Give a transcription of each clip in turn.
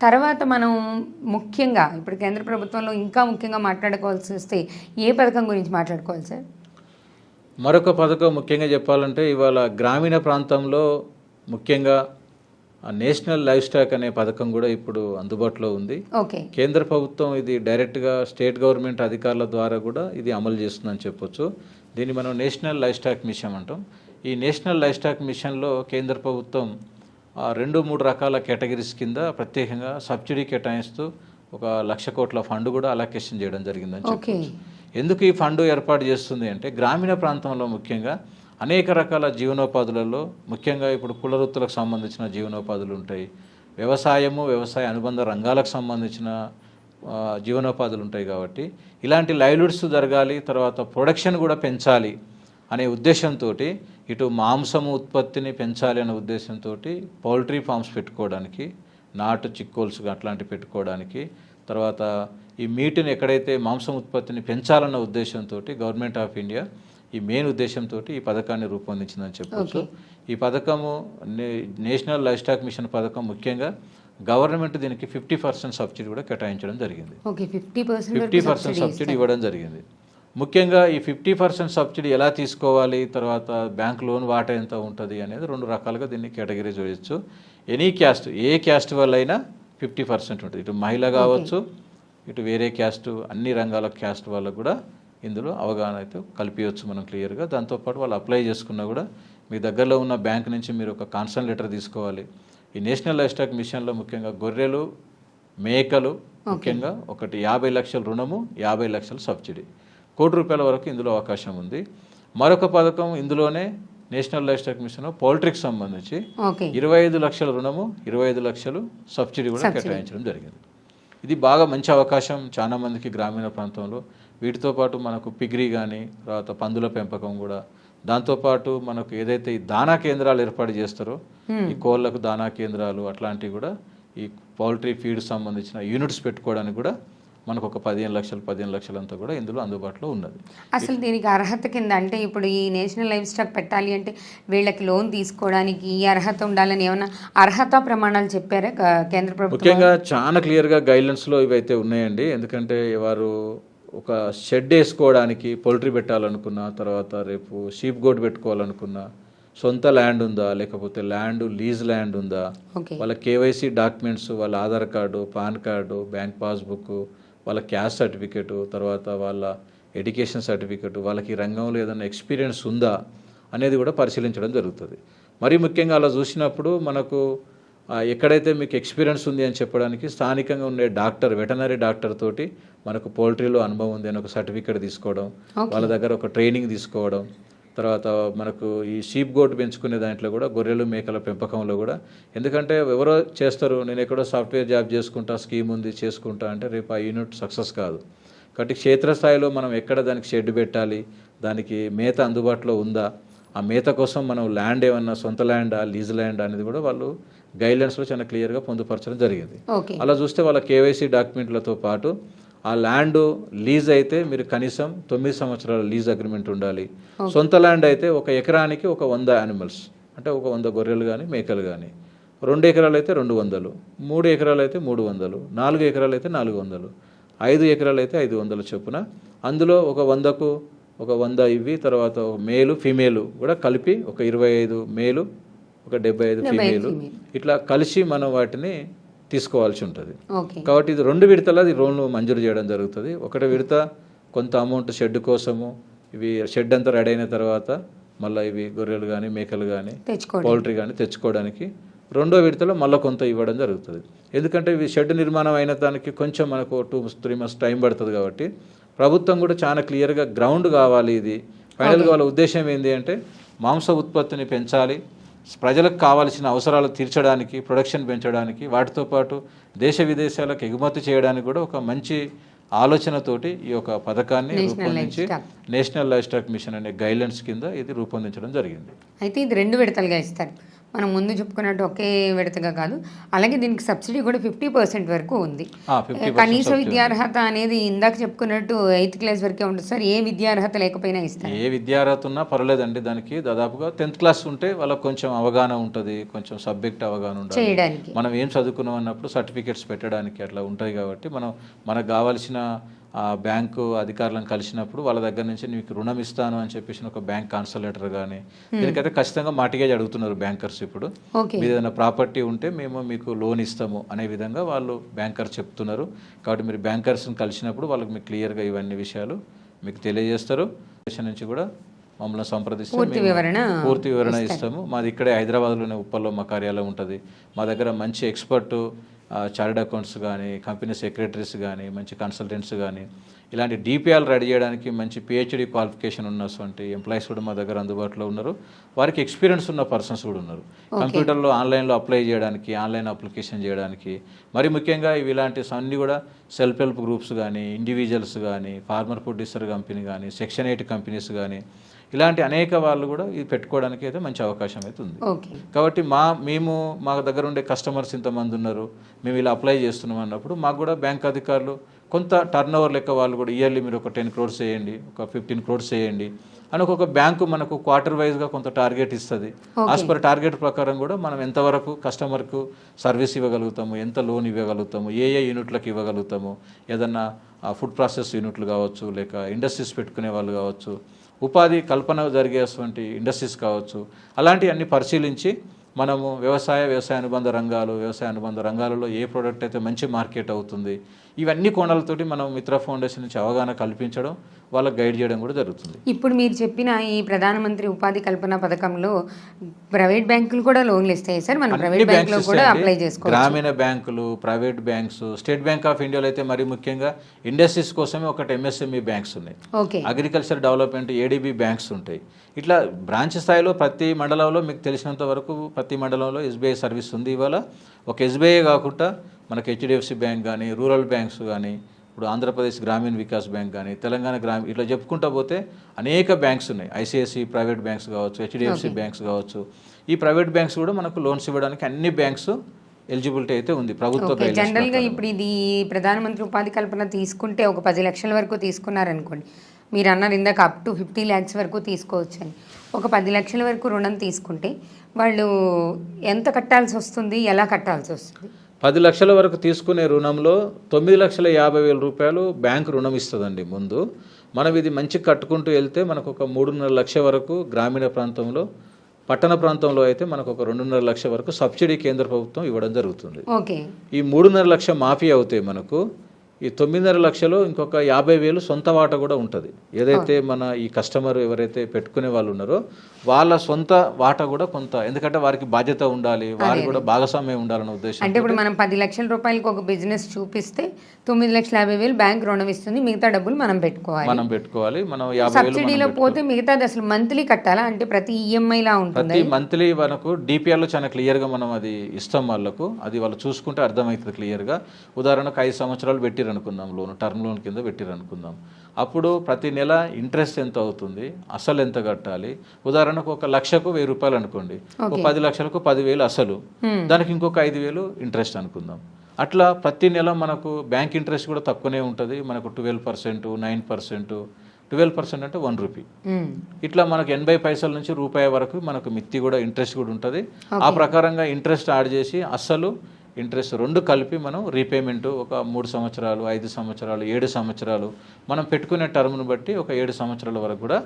తర్వాత మనం ముఖ్యంగా ఇప్పుడు కేంద్ర ప్రభుత్వంలో ఇంకా ముఖ్యంగా మాట్లాడుకోవాల్సి వస్తే ఏ పథకం గురించి మాట్లాడుకోవాలి సార్? మరొక పథకం ముఖ్యంగా చెప్పాలంటే ఇవాళ గ్రామీణ ప్రాంతంలో ముఖ్యంగా నేషనల్ లైఫ్ స్టాక్ అనే పథకం కూడా ఇప్పుడు అందుబాటులో ఉంది. ఓకే. కేంద్ర ప్రభుత్వం ఇది డైరెక్ట్గా స్టేట్ గవర్నమెంట్ అధికారుల ద్వారా కూడా ఇది అమలు చేస్తుందని చెప్పొచ్చు. దీన్ని మనం నేషనల్ లైఫ్ స్టాక్ మిషన్ అంటాం. ఈ నేషనల్ లైఫ్ స్టాక్ మిషన్లో కేంద్ర ప్రభుత్వం రెండు మూడు రకాల కేటగిరీస్ కింద ప్రత్యేకంగా సబ్సిడీ కేటాయిస్తూ ఒక లక్ష కోట్ల ఫండ్ కూడా అలొకేషన్ చేయడం జరిగిందని చెప్పొచ్చు. ఎందుకు ఈ ఫండ్ ఏర్పాటు చేస్తుంది అంటే గ్రామీణ ప్రాంతంలో ముఖ్యంగా అనేక రకాల జీవనోపాధులలో ముఖ్యంగా ఇప్పుడు కుల వృత్తులకు సంబంధించిన జీవనోపాధులు ఉంటాయి. వ్యవసాయము వ్యవసాయ అనుబంధ రంగాలకు సంబంధించిన జీవనోపాధులు ఉంటాయి కాబట్టి ఇలాంటి లైవ్లీడ్స్ జరగాలి తర్వాత ప్రొడక్షన్ కూడా పెంచాలి. అనే ఉద్దేశంతో ఇటు మాంసము ఉత్పత్తిని పెంచాలి అనే ఉద్దేశంతో పౌల్ట్రీ ఫార్మ్స్ పెట్టుకోవడానికి నాటు చిక్కోల్స్ అట్లాంటివి పెట్టుకోవడానికి తర్వాత ఈ మీటుని ఎక్కడైతే మాంసం ఉత్పత్తిని పెంచాలన్న ఉద్దేశంతో గవర్నమెంట్ ఆఫ్ ఇండియా ఈ మెయిన్ ఉద్దేశంతో ఈ పథకాన్ని రూపొందించిందని చెప్పొచ్చు. ఈ పథకము నేషనల్ లైఫ్ స్టాక్ మిషన్ పథకం ముఖ్యంగా గవర్నమెంట్ దీనికి ఫిఫ్టీ పర్సెంట్ సబ్సిడీ కూడా కేటాయించడం జరిగింది. ఫిఫ్టీ పర్సెంట్ సబ్సిడీ ఇవ్వడం జరిగింది. ముఖ్యంగా ఈ ఫిఫ్టీ పర్సెంట్ సబ్సిడీ ఎలా తీసుకోవాలి తర్వాత బ్యాంక్ లోన్ వాటా ఎంత ఉంటుంది అనేది రెండు రకాలుగా దీన్ని కేటగిరీ చేయొచ్చు ఎనీ క్యాస్ట్ ఏ క్యాస్ట్ వల్ల అయినా ఫిఫ్టీ పర్సెంట్ ఉంటుంది. ఇటు మహిళ కావచ్చు ఇటు వేరే క్యాస్ట్ అన్ని రంగాల క్యాస్ట్ వాళ్ళకు కూడా ఇందులో అవగాహన అయితే కల్పించవచ్చు మనం క్లియర్గా. దాంతోపాటు వాళ్ళు అప్లై చేసుకున్నా కూడా మీ దగ్గరలో ఉన్న బ్యాంక్ నుంచి మీరు ఒక కాన్సన్ లెటర్ తీసుకోవాలి. ఈ నేషనల్ లైఫ్ స్టాక్ మిషన్లో ముఖ్యంగా గొర్రెలు మేకలు ముఖ్యంగా ఒకటి యాభై లక్షల రుణము యాభై లక్షల సబ్సిడీ. కోటి రూపాయల వరకు ఇందులో అవకాశం ఉంది. మరొక పథకం ఇందులోనే నేషనల్ లైఫ్ స్టాక్ మిషన్ పౌల్ట్రీకి సంబంధించి ఇరవై ఐదు లక్షల రుణము ఇరవై ఐదు లక్షలు సబ్సిడీ కూడా కేటాయించడం జరిగింది. ఇది బాగా మంచి అవకాశం చాలా మందికి గ్రామీణ ప్రాంతంలో. వీటితో పాటు మనకు పిగ్రీ కానీ తర్వాత పందుల పెంపకం కూడా. దాంతోపాటు మనకు ఏదైతే ఈ దానా కేంద్రాలు ఏర్పాటు చేస్తారో ఈ కోళ్ళకు దానా కేంద్రాలు అట్లాంటివి కూడా ఈ పౌల్ట్రీ ఫీడ్ సంబంధించిన యూనిట్స్ పెట్టుకోవడానికి కూడా మనకు ఒక పదిహేను లక్షలు పదిహేను లక్షలంతా కూడా ఇందులో అందుబాటులో ఉన్నది. అసలు దీనికి అర్హత కింద అంటే ఇప్పుడు ఈ నేషనల్ లైఫ్ స్టాక్ పెట్టాలి అంటే వీళ్ళకి లోన్ తీసుకోవడానికి ఈ అర్హత ఉండాలని ఏమైనా అర్హత ప్రమాణాలు చెప్పారా కేంద్ర ప్రభుత్వం? ముఖ్యంగా చాలా క్లియర్గా గైడ్లైన్స్లో ఇవైతే ఉన్నాయండి. ఎందుకంటే వారు ఒక షెడ్ వేసుకోవడానికి పౌల్ట్రీ పెట్టాలనుకున్నా తర్వాత రేపు షీప్ గోడ్ పెట్టుకోవాలనుకున్నా సొంత ల్యాండ్ ఉందా లేకపోతే ల్యాండ్ లీజ్ ల్యాండ్ ఉందా? వాళ్ళ కేవైసీ డాక్యుమెంట్స్ వాళ్ళ Aadhaar card pan card bank passbook వాళ్ళ క్యాస్ట్ సర్టిఫికేట్ తర్వాత వాళ్ళ ఎడ్యుకేషన్ సర్టిఫికేట్ వాళ్ళకి రంగంలో ఏదైనా ఎక్స్పీరియన్స్ ఉందా అనేది కూడా పరిశీలించడం జరుగుతుంది. మరీ ముఖ్యంగా అలా చూసినప్పుడు మనకు ఎక్కడైతే మీకు ఎక్స్పీరియన్స్ ఉంది అని చెప్పడానికి స్థానికంగా ఉండే డాక్టర్ వెటనరీ డాక్టర్ తోటి మనకు పోల్ట్రీలో అనుభవం ఉంది అని ఒక సర్టిఫికేట్ తీసుకోవడం వాళ్ళ దగ్గర ఒక ట్రైనింగ్ తీసుకోవడం తర్వాత మనకు ఈ షీప్ గోట్ పెంచుకునే దాంట్లో కూడా గొర్రెలు మేకల పెంపకంలో కూడా. ఎందుకంటే ఎవరో చేస్తారు నేను ఎక్కడో సాఫ్ట్వేర్ జాబ్ చేసుకుంటా స్కీమ్ ఉంది చేసుకుంటా అంటే రేపు ఆ యూనిట్ సక్సెస్ కాదు. కాబట్టి క్షేత్రస్థాయిలో మనం ఎక్కడ దానికి షెడ్ పెట్టాలి దానికి మేత అందుబాటులో ఉందా ఆ మేత కోసం మనం ల్యాండ్ ఏమన్నా సొంత ల్యాండా లీజ్ ల్యాండ్ అనేది కూడా వాళ్ళు గైడ్లైన్స్లో చాలా క్లియర్గా పొందుపరచడం జరిగింది. అలా చూస్తే వాళ్ళ కేవైసీ డాక్యుమెంట్లతో పాటు ఆ ల్యాండ్ లీజ్ అయితే మీరు కనీసం తొమ్మిది సంవత్సరాల లీజ్ అగ్రిమెంట్ ఉండాలి. సొంత ల్యాండ్ అయితే ఒక ఎకరానికి ఒక వంద యానిమల్స్ అంటే ఒక వంద గొర్రెలు కానీ మేకలు కానీ రెండు ఎకరాలు అయితే రెండు వందలు మూడు ఎకరాలు అయితే మూడు వందలు నాలుగు ఎకరాలు అయితే నాలుగు వందలు ఐదు ఎకరాలు అయితే ఐదు వందల చొప్పున. అందులో ఒక వందకు ఒక వంద ఇవి తర్వాత ఒక మేలు ఫీమేలు కూడా కలిపి ఒక ఇరవై ఐదు మేలు ఒక డెబ్బై ఐదు ఫీమేలు. ఇట్లా కలిసి మనం వాటిని తీసుకోవాల్సి ఉంటుంది. కాబట్టి ఇది రెండు విడతల అది లోన్లు మంజూరు చేయడం జరుగుతుంది. ఒకటి విడత కొంత అమౌంట్ షెడ్ కోసము ఇవి షెడ్ అంతా రెడీ అయిన తర్వాత మళ్ళీ ఇవి గొర్రెలు కానీ మేకలు కానీ పౌల్ట్రీ కానీ తెచ్చుకోవడానికి రెండో విడతలో మళ్ళీ కొంత ఇవ్వడం జరుగుతుంది. ఎందుకంటే ఇవి షెడ్ నిర్మాణం అయిన దానికి కొంచెం మనకు టూ త్రీ మంత్స్ టైం పడుతుంది కాబట్టి ప్రభుత్వం కూడా చాలా క్లియర్గా గ్రౌండ్ కావాలి ఇది. ఫైనల్గా వాళ్ళ ఉద్దేశం ఏంటి అంటే మాంస ఉత్పత్తిని పెంచాలి. ప్రజలకు కావాల్సిన అవసరాలు తీర్చడానికి ప్రొడక్షన్ పెంచడానికి వాటితో పాటు దేశ విదేశాలకు ఎగుమతి చేయడానికి కూడా ఒక మంచి ఆలోచనతోటి ఈ యొక్క పథకాన్ని రూపొందించి నేషనల్ లైఫ్ స్టాక్ మిషన్ అనే గైడ్లైన్స్ కింద ఇది రూపొందించడం జరిగింది. అయితే ఇది రెండు విడతలుగా ఇస్తారు. మనం ముందు చెప్పుకున్నట్టు ఒకే విడతగా కాదు. అలాగే దీనికి సబ్సిడీ కూడా ఫిఫ్టీ పర్సెంట్ వరకు ఉంది. ఆ, 50% కనీస విద్యార్హత అనేది ఇందాక చెప్పుకున్నట్టు ఎయిత్ క్లాస్ వరకే ఉంటుంది. సార్ ఏ విద్యార్హత లేకపోయినా ఇస్తారు ఏ విద్యార్హత ఉన్నా పర్వాలేదండి. దానికి దాదాపుగా టెన్త్ క్లాస్ ఉంటే వాళ్ళకి కొంచెం అవగాహన ఉంటుంది కొంచెం సబ్జెక్ట్ అవగాహన ఉండాలి. చేయడానికి. మనం ఏం చదువుకున్నాం అన్నప్పుడు సర్టిఫికేట్స్ పెట్టడానికి అట్లా ఉంటాయి కాబట్టి మనం మనకు కావాల్సిన బ్యాంకు అధికారులను కలిసినప్పుడు వాళ్ళ దగ్గర నుంచి నీకు రుణం ఇస్తాను అని చెప్పేసి ఒక బ్యాంక్ కాన్సలేటర్ కానీ దీనికైతే ఖచ్చితంగా మార్టిగేజ్ అడుగుతున్నారు బ్యాంకర్స్ ఇప్పుడు. మీద ఏదైనా ప్రాపర్టీ ఉంటే మేము మీకు లోన్ ఇస్తాము అనే విధంగా వాళ్ళు బ్యాంకర్ చెప్తున్నారు. కాబట్టి మీరు బ్యాంకర్స్ని కలిసినప్పుడు వాళ్ళకి మీకు క్లియర్గా ఇవన్నీ విషయాలు మీకు తెలియజేస్తారు. దేశం నుంచి కూడా మమ్మల్ని సంప్రదిస్తే పూర్తి వివరణ పూర్తి వివరణ ఇస్తాము. మాది ఇక్కడే హైదరాబాద్లోనే ఉప్పల్లో మా కార్యాలయం ఉంటుంది. మా దగ్గర మంచి ఎక్స్పర్ట్ చార్టెడ్ అకౌంట్స్ కానీ కంపెనీ సెక్రటరీస్ కానీ మంచి కన్సల్టెంట్స్ కానీ ఇలాంటి డిపిఆర్ రెడీ చేయడానికి మంచి పిహెచ్డి క్వాలిఫికేషన్ ఉన్నటువంటి ఎంప్లాయీస్ కూడా మా దగ్గర అందుబాటులో ఉన్నారు. వారికి ఎక్స్పీరియన్స్ ఉన్న పర్సన్స్ కూడా ఉన్నారు. కంప్యూటర్లో ఆన్లైన్లో అప్లై చేయడానికి ఆన్లైన్ అప్లికేషన్ చేయడానికి మరి ముఖ్యంగా ఇవి ఇలాంటి అన్ని కూడా సెల్ఫ్ హెల్ప్ గ్రూప్స్ కానీ ఇండివిజువల్స్ కానీ ఫార్మర్ ప్రొడ్యూసర్ కంపెనీ కానీ సెక్షన్ ఎయిట్ కంపెనీస్ కానీ ఇలాంటి అనేక వాళ్ళు కూడా ఇది పెట్టుకోవడానికి అయితే మంచి అవకాశం అయితే ఉంది. కాబట్టి మా మేము మా దగ్గర ఉండే కస్టమర్స్ ఇంతమంది ఉన్నారు మేము ఇలా అప్లై చేస్తున్నాం అన్నప్పుడు మాకు కూడా బ్యాంక్ అధికారులు కొంత టర్న్ ఓవర్ లెక్క వాళ్ళు కూడా ఇయర్లీ మీరు ఒక టెన్ క్రోడ్స్ చేయండి ఒక ఫిఫ్టీన్ క్రోడ్స్ చేయండి అని ఒక్కొక్క బ్యాంకు మనకు క్వార్టర్ వైజ్గా కొంత టార్గెట్ ఇస్తుంది. ఆస్ పర్ టార్గెట్ ప్రకారం కూడా మనం ఎంతవరకు కస్టమర్కు సర్వీస్ ఇవ్వగలుగుతాము ఎంత లోన్ ఇవ్వగలుగుతాము ఏ ఏ యూనిట్లకు ఇవ్వగలుగుతాము ఏదన్నా ఫుడ్ ప్రాసెస్ యూనిట్లు కావచ్చు లేక ఇండస్ట్రీస్ పెట్టుకునే వాళ్ళు కావచ్చు ఉపాధి కల్పన జరిగేటువంటి ఇండస్ట్రీస్ కావచ్చు అలాంటివన్నీ పరిశీలించి మనము వ్యవసాయ వ్యవసాయ అనుబంధ రంగాలు వ్యవసాయ అనుబంధ రంగాలలో ఏ ప్రోడక్ట్ అయితే మంచి మార్కెట్ అవుతుంది ఇవన్నీ కోణాలతోటి మనం మిత్ర ఫౌండేషన్ నుంచి అవగాహన కల్పించడం వాళ్ళకి గైడ్ చేయడం కూడా జరుగుతుంది. ఇప్పుడు మీరు చెప్పిన ఈ ప్రధానమంత్రి ఉపాధి కల్పన పథకంలో ప్రైవేట్ బ్యాంకులు కూడా లోన్లు ఇస్తాయి సార్. మనం ప్రైవేట్ బ్యాంకులో కూడా. అప్లై చేసుకోవచ్చు. గ్రామీణ బ్యాంకులు private banks state bank of ఇండియాలో అయితే మరి ముఖ్యంగా ఇండస్ట్రీస్ కోసమే ఒకటి ఎంఎస్ఎంఈ బ్యాంక్స్ ఉన్నాయి. Okay. Agriculture development ADB banks ఉంటాయి. ఇట్లా బ్రాంచ్ స్థాయిలో ప్రతి మండలంలో మీకు తెలిసినంత వరకు ప్రతి మండలంలో ఎస్బీఐ సర్వీస్ ఉంది. ఇవాళ ఒక ఎస్బీఐ కాకుండా మనకి హెచ్డిఎఫ్సి బ్యాంక్ కానీ రూరల్ బ్యాంక్స్ కానీ ఇప్పుడు ఆంధ్రప్రదేశ్ గ్రామీణ వికాస్ బ్యాంక్ కానీ తెలంగాణ గ్రామీణ ఇట్లా చెప్పుకుంటా పోతే అనేక బ్యాంక్స్ ఉన్నాయి. ఐసిఐసి ప్రైవేట్ బ్యాంక్స్ కావచ్చు హెచ్డిఎఫ్సి బ్యాంక్స్ కావచ్చు. ఈ ప్రైవేట్ బ్యాంక్స్ కూడా మనకు లోన్స్ ఇవ్వడానికి అన్ని బ్యాంక్స్ ఎలిజిబిలిటీ అయితే ఉంది ప్రభుత్వ జనరల్గా. ఇప్పుడు ఇది ప్రధానమంత్రి ఉపాధి కల్పన తీసుకుంటే ఒక పది లక్షల వరకు తీసుకున్నారనుకోండి. మీరు అన్నారు ఇందాక అప్ టు ఫిఫ్టీ ల్యాక్స్ వరకు తీసుకోవచ్చు అని ఒక పది లక్షల వరకు రుణం తీసుకుంటే వాళ్ళు ఎంత కట్టాల్సి వస్తుంది ఎలా కట్టాల్సి వస్తుంది? పది లక్షల వరకు తీసుకునే రుణంలో తొమ్మిది లక్షల యాభై వేల రూపాయలు బ్యాంకు రుణం ఇస్తుందండి ముందు. మనం ఇది మంచి కట్టుకుంటూ వెళ్తే మనకు ఒక మూడున్నర లక్ష వరకు గ్రామీణ ప్రాంతంలో పట్టణ ప్రాంతంలో అయితే మనకు ఒక రెండున్నర లక్ష వరకు సబ్సిడీ కేంద్ర ప్రభుత్వం ఇవ్వడం జరుగుతుంది. ఈ మూడున్నర లక్ష మాఫీ అవుతాయి మనకు ఈ తొమ్మిదిన్నర లక్షలో ఇంకొక యాభై వేలు సొంత వాట కూడా ఉంటుంది. ఏదైతే మన ఈ కస్టమర్ ఎవరైతే పెట్టుకునే వాళ్ళు ఉన్నారో వాళ్ళ సొంత వాట కూడా కొంత ఎందుకంటే వారికి బాధ్యత ఉండాలి వారికి కూడా భాగస్వామ్యం ఉండాలన్న ఉద్దేశం అంటే ఇప్పుడు మనం పది లక్షల రూపాయలకి ఒక బిజినెస్ చూపిస్తే తొమ్మిది లక్షల యాభై వేలు బ్యాంక్ రుణం ఇస్తుంది మిగతా డబ్బులు మనం పెట్టుకోవాలి. మనం పెట్టుకోవాలి మనం యాభై సబ్సిడీలో పోతే మిగతాది అసలు మంత్లీ కట్టాలా? అంటే ప్రతి ఈఎంఐ లా ఉంటుంది ప్రతి మంత్లీ మనకు డిపిఆర్లో చాలా క్లియర్గా మనం అది ఇస్తాం వాళ్ళకు అది వాళ్ళు చూసుకుంటే అర్థమవుతుంది క్లియర్గా. ఉదాహరణకు ఐదు సంవత్సరాలు పెట్టిరు అనుకుందాం లోన్ టర్మ్ లోన్ కింద పెట్టిరు అనుకుందాం అప్పుడు ప్రతి నెల ఇంట్రెస్ట్ ఎంత అవుతుంది? అసలు ఎంత కట్టాలి? ఉదాహరణకు ఒక లక్షకు వెయ్యి రూపాయలు అనుకోండి. ఒక పది లక్షలకు పదివేలు అసలు. దానికి ఇంకొక ఐదు వేలు ఇంట్రెస్ట్ అనుకుందాం. అట్లా ప్రతి నెల మనకు బ్యాంక్ ఇంట్రెస్ట్ కూడా తక్కువనే ఉంటుంది. మనకు twelve percent nine percent twelve percent అంటే వన్ రూపీ. ఇట్లా మనకు ఎనభై పైసల నుంచి రూపాయి వరకు మనకు మిత్తి కూడా ఇంట్రెస్ట్ కూడా ఉంటుంది. ఆ ప్రకారంగా ఇంట్రెస్ట్ యాడ్ చేసి అస్సలు ఇంట్రెస్ట్ రెండు కలిపి మనం రీపేమెంట్ ఒక మూడు సంవత్సరాలు ఐదు సంవత్సరాలు ఏడు సంవత్సరాలు మనం పెట్టుకునే టర్మ్ను బట్టి ఒక ఏడు సంవత్సరాల వరకు కూడా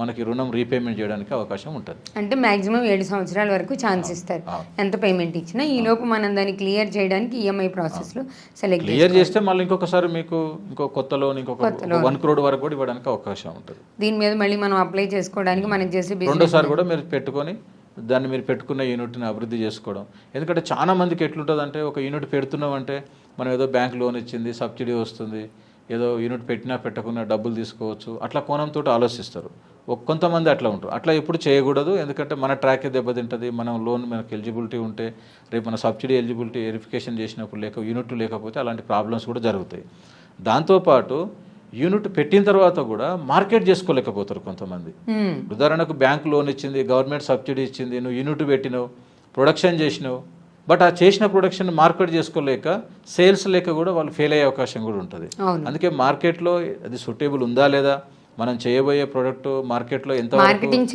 మనకి రుణం రీపేమెంట్ చేయడానికి అవకాశం ఉంటుంది. అంటే మాక్సిమం ఏడు సంవత్సరాల వరకు ఛాన్స్ ఇస్తారు. ఎంత పేమెంట్ ఇచ్చినా ఈ లోపు మనం దాన్ని క్లియర్ చేయడానికి ఈఎంఐ ప్రాసెస్లో సెలెక్ట్ క్లియర్ చేస్తే మళ్ళీ ఇంకొకసారి మీకు ఇంకో కొత్త లోన్ ఇంకొక వన్ క్రోడ్ వరకు కూడా ఇవ్వడానికి అవకాశం ఉంటుంది. దీని మీద మళ్ళీ మనం అప్లై చేసుకోవడానికి మనం చేసే రెండోసారి కూడా మీరు పెట్టుకొని దాన్ని మీరు పెట్టుకున్న యూనిట్ని అభివృద్ధి చేసుకోవడం. ఎందుకంటే చాలా మందికి ఎట్లుంటుందంటే ఒక యూనిట్ పెడుతున్నామంటే మనం ఏదో బ్యాంక్ లోన్ ఇచ్చింది సబ్సిడీ వస్తుంది ఏదో యూనిట్ పెట్టినా పెట్టకుండా డబ్బులు తీసుకోవచ్చు. అట్లా కోణంతో ఆలోచిస్తారు. ఒక కొంతమంది అట్లా ఉంటారు. అట్లా ఎప్పుడు చేయకూడదు. ఎందుకంటే మన ట్రాకే దెబ్బతింటుంది. మనం లోన్ మనకు ఎలిజిబిలిటీ ఉంటే రేపు మన సబ్సిడీ ఎలిజిబిలిటీ వెరిఫికేషన్ చేసినప్పుడు లేక యూనిట్ లేకపోతే అలాంటి ప్రాబ్లమ్స్ కూడా జరుగుతాయి. దాంతోపాటు యూనిట్ పెట్టిన తర్వాత కూడా మార్కెట్ చేసుకోలేకపోతారు కొంతమంది. ఉదాహరణకు బ్యాంక్ లోన్ ఇచ్చింది గవర్నమెంట్ సబ్సిడీ ఇచ్చింది నువ్వు యూనిట్ పెట్టినావు ప్రొడక్షన్ చేసినావు. బట్ ఆ చేసిన ప్రొడక్షన్ మార్కెట్ చేసుకోలేక సేల్స్ లేక కూడా వాళ్ళు ఫెయిల్ అయ్యే అవకాశం కూడా ఉంటుంది. అందుకే మార్కెట్లో అది సూటేబుల్ ఉందా లేదా మనం చేయబోయే ప్రోడక్ట్ మార్కెట్లో ఎంత మార్కెటింగ్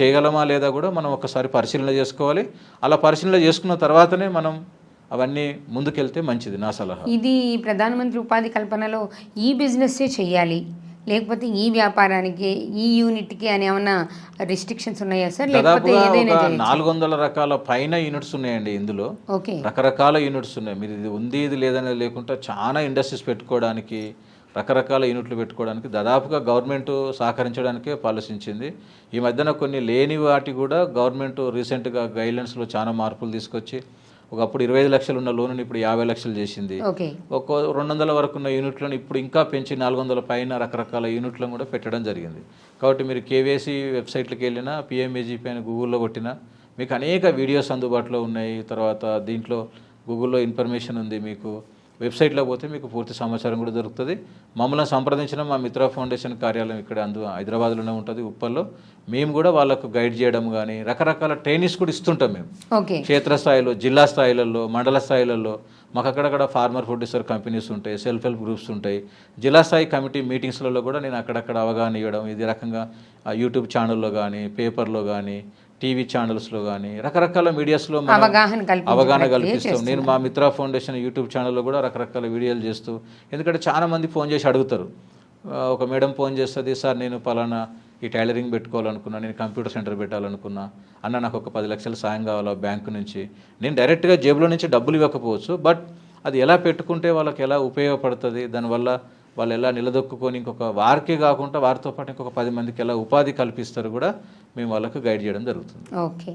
చేయగలమా లేదా కూడా మనం ఒకసారి పరిశీలన చేసుకోవాలి. అలా పరిశీలన చేసుకున్న తర్వాతనే మనం అవన్నీ ముందుకెళ్తే మంచిది నా సలహా. ఇది ప్రధానమంత్రి ఉపాధి కల్పనలో ఈ బిజినెస్సే చెయ్యాలి లేకపోతే ఈ వ్యాపారానికి ఈ యూనిట్కి అని ఏమన్నా రిస్ట్రిక్షన్స్ ఉన్నాయా సార్? లేకపోతే ఏదైనా? నాలుగు వందల రకాల పైన యూనిట్స్ ఉన్నాయండి ఇందులో. ఓకే. రకరకాల యూనిట్స్ ఉన్నాయి. మీరు ఇది ఉంది ఇది లేదనేది లేకుండా చాలా ఇండస్ట్రీస్ పెట్టుకోవడానికి రకరకాల యూనిట్లు పెట్టుకోవడానికి దాదాపుగా గవర్నమెంట్ సహకరించడానికే ఆలోచించింది ఈ మధ్యన కొన్ని లేని వాటి కూడా గవర్నమెంట్ రీసెంట్గా గైడ్లైన్స్లో చాలా మార్పులు తీసుకొచ్చి ఒకప్పుడు ఇరవై ఐదు లక్షలు ఉన్న లోనుని ఇప్పుడు యాభై లక్షలు చేసింది. ఒక రెండు వందల వరకు ఉన్న యూనిట్లను ఇప్పుడు ఇంకా పెంచి నాలుగు వందల పైన రకరకాల యూనిట్లను కూడా పెట్టడం జరిగింది. కాబట్టి మీరు కేవీసీ వెబ్సైట్లకు వెళ్ళినా పిఎంఏజీపీ అని గూగుల్లో కొట్టినా మీకు అనేక వీడియోస్ అందుబాటులో ఉన్నాయి. తర్వాత దీంట్లో గూగుల్లో ఇన్ఫర్మేషన్ ఉంది మీకు. వెబ్సైట్లో పోతే మీకు పూర్తి సమాచారం కూడా దొరుకుతుంది. మమ్మల్ని సంప్రదించిన మా మిత్ర ఫౌండేషన్ కార్యాలయం ఇక్కడ అందు హైదరాబాద్లోనే ఉంటుంది ఉప్పల్లో. మేము కూడా వాళ్ళకు గైడ్ చేయడం కానీ రకరకాల ట్రైనింగ్స్ కూడా ఇస్తుంటాం మేము. క్షేత్రస్థాయిలో జిల్లా స్థాయిలలో మండల స్థాయిలలో మాకు అక్కడక్కడ ఫార్మర్ ప్రొడ్యూసర్ కంపెనీస్ ఉంటాయి సెల్ఫ్ హెల్ప్ గ్రూప్స్ ఉంటాయి. జిల్లా స్థాయి కమిటీ మీటింగ్స్లలో కూడా నేను అక్కడక్కడ అవగాహన ఇవ్వడం ఇది రకంగా యూట్యూబ్ ఛానల్లో కానీ పేపర్లో కానీ టీవీ ఛానల్స్లో కానీ రకరకాల మీడియాస్లో అవగాహన కల్పిస్తాం. నేను మా మిత్ర ఫౌండేషన్ యూట్యూబ్ ఛానల్లో కూడా రకరకాల వీడియోలు చేస్తూ ఎందుకంటే చాలా మంది ఫోన్ చేసి అడుగుతారు. ఒక మేడం ఫోన్ చేస్తుంది సార్ నేను పలానా ఈ టైలరింగ్ పెట్టుకోవాలనుకున్నా నేను కంప్యూటర్ సెంటర్ పెట్టాలనుకున్నా అన్న నాకు ఒక పది లక్షల సాయం కావాలా బ్యాంకు నుంచి. నేను డైరెక్ట్గా జేబులో నుంచి డబ్బులు ఇవ్వకపోవచ్చు బట్ అది ఎలా పెట్టుకుంటే వాళ్ళకి ఎలా ఉపయోగపడుతుంది దానివల్ల వాళ్ళు ఎలా నిలదొక్కుని ఇంకొక వారికే కాకుండా వారితో పాటు ఇంకొక పది మందికి ఎలా ఉపాధి కల్పిస్తారు కూడా మేము వాళ్ళకు గైడ్ చేయడం జరుగుతుంది. ఓకే.